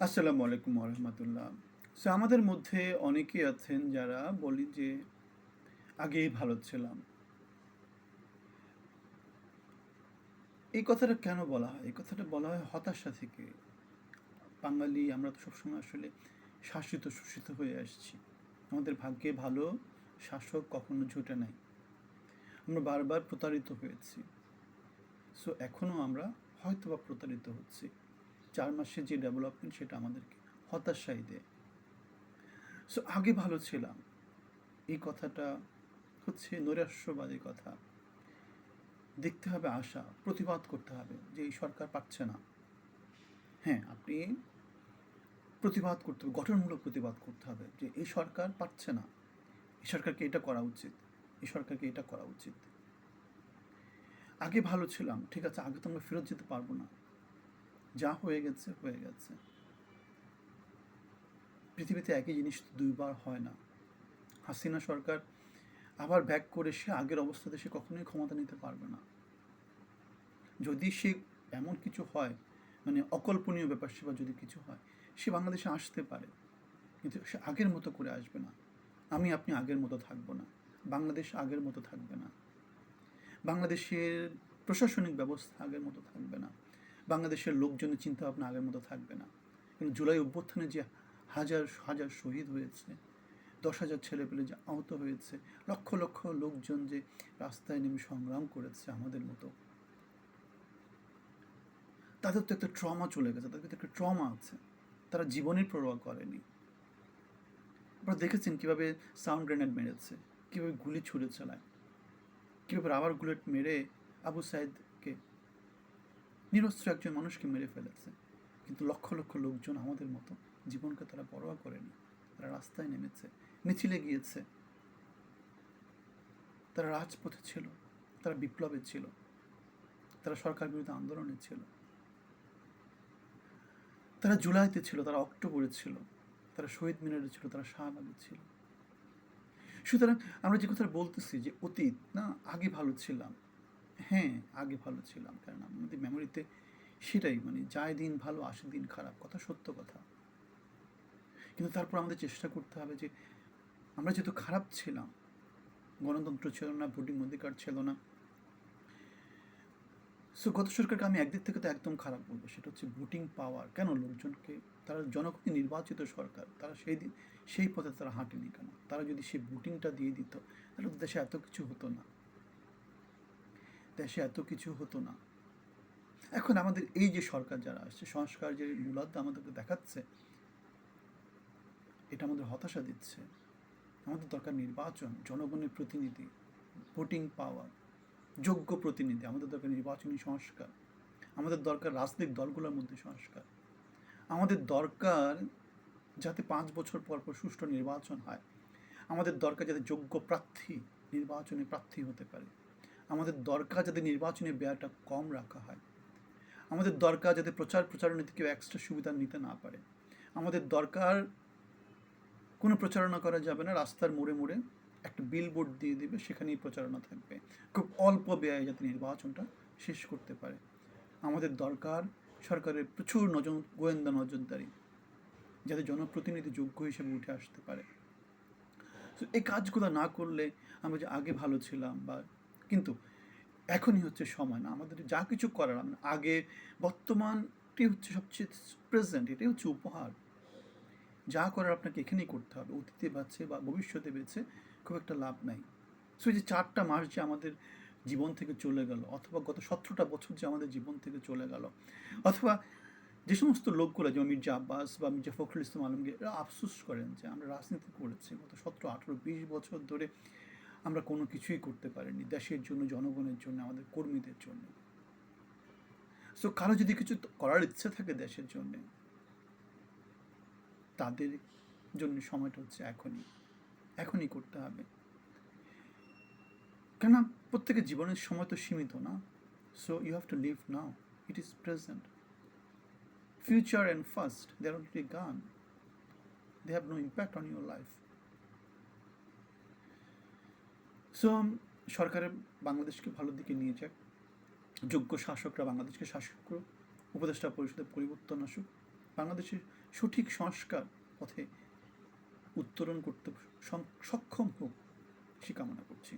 আসসালামু আলাইকুম রহমতুল্লাহ সো আমাদের মধ্যে অনেকেই আছেন যারা বলি যে আগেই ভালো ছিলাম। এই কথাটা কেন বলা হয়? এই কথাটা বলা হয় হতাশা থেকে। বাঙালি, আমরা তো সবসময় আসলে শাসিত, শোষিত হয়ে আসছি। আমাদের ভাগ্যে ভালো শাসক কখনো জোটে নাই। আমরা বারবার প্রতারিত হয়েছি। সো এখনও আমরা হয়তোবা প্রতারিত হচ্ছি। চার মাসে যে ডেভেলপমেন্ট সেটা আমাদেরকে হতাশাই দেয়। সো আগে ভালো ছিলাম। এই কথাটা হচ্ছে নৈরাশ্যবাদী কথা। দেখতে হবে আশা, প্রতিবাদ করতে হবে যে এই সরকার পাচ্ছে না। হ্যাঁ আপনি প্রতিবাদ করতে হবে, গঠনমূলক প্রতিবাদ করতে হবে যে এই সরকার পাচ্ছে না। এই সরকারকে এটা করা উচিত। এই সরকারকে এটা করা উচিত। আগে ভালো ছিলাম, ঠিক আছে, আগে তো আমরা ফেরত যেতে পারব না। যা হয়ে গেছে হয়ে গেছে। পৃথিবীতে একই জিনিস দুইবার হয় না। হাসিনা সরকার আবার ব্যাক করে সে আগের অবস্থাতে সে কখনোই ক্ষমতা নিতে পারবে না। যদি সে এমন কিছু হয় মানে অকল্পনীয় ব্যাপার সেবা যদি কিছু হয়, সে বাংলাদেশে আসতে পারে। কিন্তু সে আগের মতো করে আসবে না। আমি, আপনি আগের মতো থাকব না। বাংলাদেশ আগের মতো থাকবে না। বাংলাদেশের প্রশাসনিক ব্যবস্থা আগের মতো থাকবে না। বাংলাদেশের লোকজনের চিন্তা ভাবনা আগের মতো থাকবে না। কিন্তু জুলাই অভ্যুত্থানে যে হাজার হাজার শহীদ হয়েছে, দশ হাজার ছেলেপেলে যে আহত হয়েছে, লক্ষ লক্ষ লোকজন যে রাস্তায় নেমে সংগ্রাম করেছে আমাদের মতো, তাদের তো একটা ট্রমা চলে গেছে, তাদের তো একটা ট্রমা আছে। তারা জীবনের প্রবাহ করেনি। আপনারা দেখেছেন কীভাবে সাউন্ড গ্রেনেড মেরেছে, কীভাবে গুলি ছুড়ে চালায়, কীভাবে রাবার বুলেট মেরে আবু সাইদকে নিরস্ত্র একজন মানুষকে মেরে ফেলেছে। কিন্তু লক্ষ লক্ষ লোকজন আমাদের মতো জীবনকে তারা পরোয়া করেনি। তারা রাস্তায় নেমেছে, মিছিলে গিয়েছে। তারা রাজপথে ছিল, তারা বিপ্লবে ছিল, তারা সরকার বিরুদ্ধে আন্দোলনে ছিল। তারা জুলাইতে ছিল, তারা অক্টোবরে ছিল, তারা শহীদ মিনারে ছিল, তারা শাহবাগে ছিল। সুতরাং আমরা যে কথা বলতেছি যে অতীত, না, আগে ভালো ছিলাম হ্যাঁ আগে ভালো ছিলাম। কারণ আমাদের মেমোরিতে সেটাই মানে যায় দিন ভালো, আসে দিন খারাপ, কথা সত্য কথা। কিন্তু তারপর আমাদের চেষ্টা করতে হবে যে, আমরা যেহেতু খারাপ ছিলাম, গণতন্ত্র ছিল না, ভোটিং অধিকার ছিল না সো গত সরকারকে আমি একদিক থেকে তো একদম খারাপ বলব, সেটা হচ্ছে ভোটিং পাওয়ার কেন লোকজনকে, তারা জনগণকে নির্বাচিত সরকার, তারা সেই দিন, সেই পথে তারা হাঁটেনি কেন? তারা যদি সেই ভোটিংটা দিয়ে দিত, তাহলে দেশে এত কিছু হতো না। দেশে এত কিছু হতো না। এখন আমাদের এই যে সরকার যারা আসছে, সংস্কার যে মূলত আমাদেরকে দেখাচ্ছে, এটা আমাদের হতাশা দিচ্ছে। আমাদের দরকার নির্বাচন, জনগণের প্রতিনিধি ভোটিং পাওয়ার যোগ্য প্রতিনিধি, আমাদের দরকার নির্বাচনী সংস্কার, আমাদের দরকার রাজনৈতিক দলগুলোর মধ্যে সংস্কার। আমাদের দরকার যাতে পাঁচ বছর পর পর সুষ্ঠু নির্বাচন হয়, আমাদের দরকার যাতে যোগ্য প্রার্থী, নির্বাচনে প্রার্থী হতে পারে। আমাদের দরকার যাতে নির্বাচনী ব্যয়টা কম রাখা হয়। আমাদের দরকার যাতে প্রচার প্রচারণাতে কেউ এক্সট্রা সুবিধা নিতে না পারে। আমাদের দরকার কোনো প্রচারণা করা যাবে না, রাস্তার মোড়ে মোড়ে একটা বিলবোর্ড দিয়ে দেবে, সেখানেই প্রচারণা থাকবে। খুব অল্প ব্যয়ে যাতে নির্বাচনটা শেষ করতে পারে। আমাদের দরকার সরকারের প্রচুর নজর, গোয়েন্দা নজরদারি, যাতে জনপ্রতিনিধি যোগ্য হিসেবে উঠে আসতে পারে। তো এই কাজগুলো না করলে আমরা যে আগে ভালো ছিলাম বা কিন্তু এখনই হচ্ছে সময় না। আমাদের যা কিছু করার আগে বর্তমানটি হচ্ছে সবচেয়ে প্রেজেন্ট এটাই হচ্ছে উপহার। যা করার আপনাকে এখানেই করতে হবে। অতীতে বাঁচে বা ভবিষ্যতে বেছে খুব একটা লাভ নাই। সো যে চারটা মাস যে আমাদের জীবন থেকে চলে গেল, অথবা গত সতেরোটা বছর যে আমাদের জীবন থেকে চলে গেল, অথবা যে সমস্ত লোকগুলো, যেমন মির্জা আব্বাস বা মির্জা ফখরুল ইসলাম আলমগীর, এরা আফসোস করেন যে আমরা রাজনীতি করেছি গত সতেরো, আঠেরো, বিশ বছর ধরে আমরা কোনো কিছুই করতে পারিনি, দেশের জন্য, জনগণের জন্য, আমাদের কর্মীদের জন্য। সো কারও যদি কিছু করার ইচ্ছে থাকে দেশের জন্যে, তাদের জন্য সময়টা হচ্ছে এখনই এখনই করতে হবে। কেননা প্রত্যেকের জীবনের সময় তো সীমিত না। So you have to live now it is present future and past they are already gone they have no impact on your life so সরকারের বাংলাদেশকে ভালো দিকে নিয়ে যাক। যোগ্য শাসকরা বাংলাদেশকে শাসক করুক, উপদেষ্টা পরিষদের পরিবর্তন আসুক। বাংলাদেশের সঠিক সংস্কার পথে উত্তরণ করতে সক্ষম হোক, সে কামনা করছি।